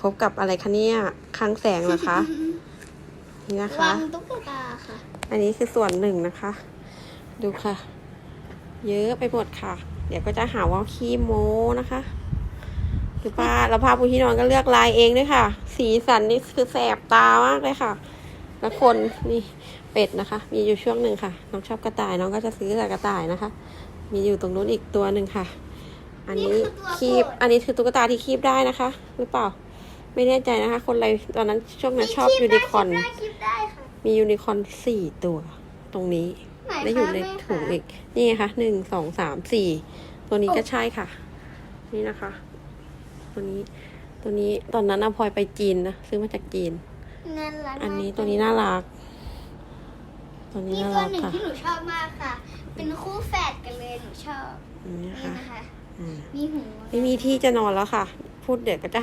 พบกับอะไรคะเนี่ยคลังแสงเหรอคะ นี่นะคะ วางตุ๊กตาค่ะ อันนี้คือส่วนหนึ่งนะคะ ดูค่ะ เยอะไปหมดค่ะ เดี๋ยวก็จะหาว่าขี้โม้นะคะดูป้าแล้วผ้าปูที่นอนก็เลือกลายเองด้วยค่ะ สีสันนี่คือแสบตามากเลยค่ะ แล้วคนนี่เป็ดนะคะ มีอยู่ช่วงหนึ่งค่ะ น้องชอบกระต่ายน้องก็จะซื้อแต่กระต่ายนะคะ มีอยู่ตรงนู้นอีกตัวหนึ่งค่ะ อันนี้นี่คือตัวคีบโปรดอันนี้คือตุ๊กตาที่คีบได้นะคะ หรือเปล่า ไม่แน่ใจนะคะ คนอะไรตอนนั้นช่วงนั้นชอบยูนิคอร์นได้คลิปได้ค่ะ มียูนิคอร์นสี่ตัว ตรงนี้ ไหนและอยู่คะในแม่ถุงคะ อีก นี่ไงคะหนึ่งสองสามสี่ตัวนี้ก็ใช่ค่ะ นี่นะคะ ตัวนี้ ตัวนี้ตอนนั้นอาพลอยไปจีนนะซื้อมาจากจีนนั่นละอันนี้ตัวนี้น่ารัก ตัวนี้มีน่าตัวรักหนึ่งค่ะที่หนูชอบมากค่ะ เป็นคู่แฝดกันเลยหนูชอบอันนี้นี่ค่ะนะคะ อืม มีหู ไม่มีที่จะนอนแล้วค่ะ พูดเดี๋ยวก็จะ